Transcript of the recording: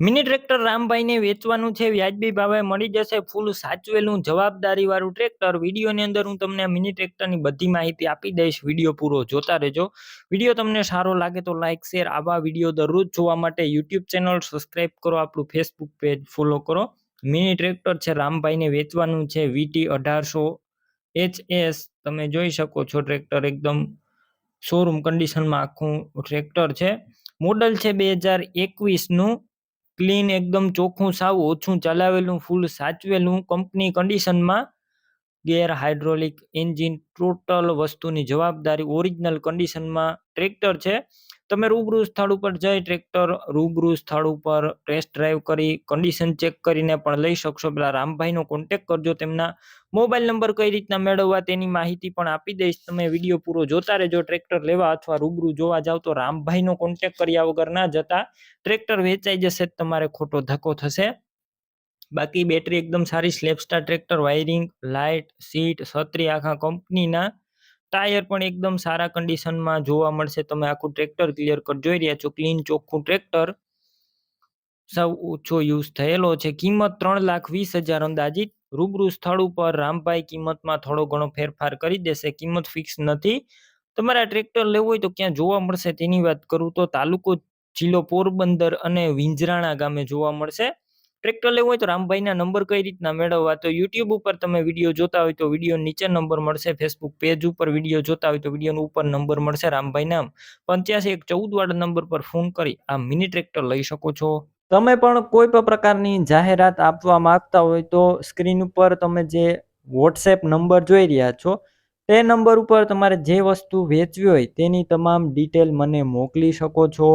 Mini tractor રામભાઈને વેચવાનું છે, વ્યાજબી ભાવે મળી જશે, ફૂલ સાચવેલું જવાબદારી વાળું ટ્રેક્ટર વિડીયોની અંદર હું તમને મિની ટ્રેક્ટરની બધી માહિતી આપી દઈશ, વીડિયો પૂરો જોતા રહેજો. વીડિયો તમને સારો લાગે તો લાઇક શેર આવા વીડિયો દરરોજ જોવા માટે યુટ્યુબ ચેનલ સબસ્ક્રાઈબ કરો, આપણું ફેસબુક પેજ ફોલો કરો. મિની ટ્રેક્ટર છે, રામભાઈને વેચવાનું છે, વીટી અઢારસો એચ એસ તમે જોઈ શકો છો ટ્રેક્ટર એકદમ શોરૂમ કન્ડિશનમાં આખું ટ્રેક્ટર છે. મોડલ છે, બે હજાર એકવીસનું. ક્લીન એકદમ ચોખ્ખું સાવ ઓછું ચલાવેલું ફૂલ સાચવેલું કંપની કન્ડિશનમાં ગેર હાઇડ્રોલિક એન્જિન ટોટલ વસ્તુની જવાબદારી ઓરિજિનલ કન્ડિશનમાં ટ્રેક્ટર છે. તમે રૂબરૂ સ્થળ ઉપર જઈ ટ્રેક્ટર રૂબરૂ સ્થળ ઉપર ટેસ્ટ ડ્રાઈવ કરી કન્ડિશન ચેક કરીને પણ લઈ શકશો. પેલા રામભાઈનો કોન્ટેક કરજો, તેમના મોબાઈલ નંબર કઈ રીતના મેળવવા તેની માહિતી પણ આપી દઈશ. તમે વીડિયો પૂરો જોતા રહેજો, ટ્રેક્ટર લેવા અથવા રૂબરૂ જોવા જાવ તો રામભાઈનો કોન્ટેક કર્યા વગર ના જતા ટ્રેક્ટર વેચાઈ જશે, તમારે ખોટો ધક્કો થશે. બાકી બેટરી એકદમ સારી self starter tractor wiring light seat છત્રી આખા કંપનીના ટાયર પણ એકદમ સારા કન્ડિશનમાં જોવા મળશે. તમે આખું ટ્રેક્ટર ક્લિયર કટ જોઈ રહ્યા છો ક્લીન ચોખ્ખું ટ્રેક્ટર સૌ ઓછો યુઝ થયેલો છે. કિંમત ત્રણ લાખ વીસ હજાર અંદાજિત. રૂબરૂ સ્થળ ઉપર રામભાઈ કિંમતમાં થોડો ઘણો ફેરફાર કરી દેશે. કિંમત ફિક્સ નથી. તમારે આ ટ્રેક્ટર લેવું હોય તો ક્યાં જોવા મળશે? તેની વાત કરું તો તાલુકો જિલ્લો પોરબંદર અને વિંજરાણા ગામે જોવા મળશે. ટ્રેક્ટર લેવું હોય તો રામભાઈના નંબર કઈ રીતના મેળવવા? તો યુટ્યુબ ઉપર તમે વીડિયો જોતા હોય તો વીડિયો નીચે નંબર મળશે ફેસબુક પેજ ઉપર વીડિયો જોતા હોય તો વિડીયોનો ઉપર નંબર મળશે રામભાઈ નામ પંચ્યાસી એક ચૌદ વાળા નંબર પર ફોન કરી આ મિની ટ્રેક્ટર લઈ શકો છો. તમે પણ કોઈ પણ પ્રકારની જાહેરાત આપવા માંગતા હોય તો સ્ક્રીન ઉપર તમે જે વોટ્સએપ નંબર જોઈ રહ્યા છો, તે નંબર ઉપર તમારે જે વસ્તુ વેચવી હોય તેની તમામ ડિટેલ મને મોકલી શકો છો.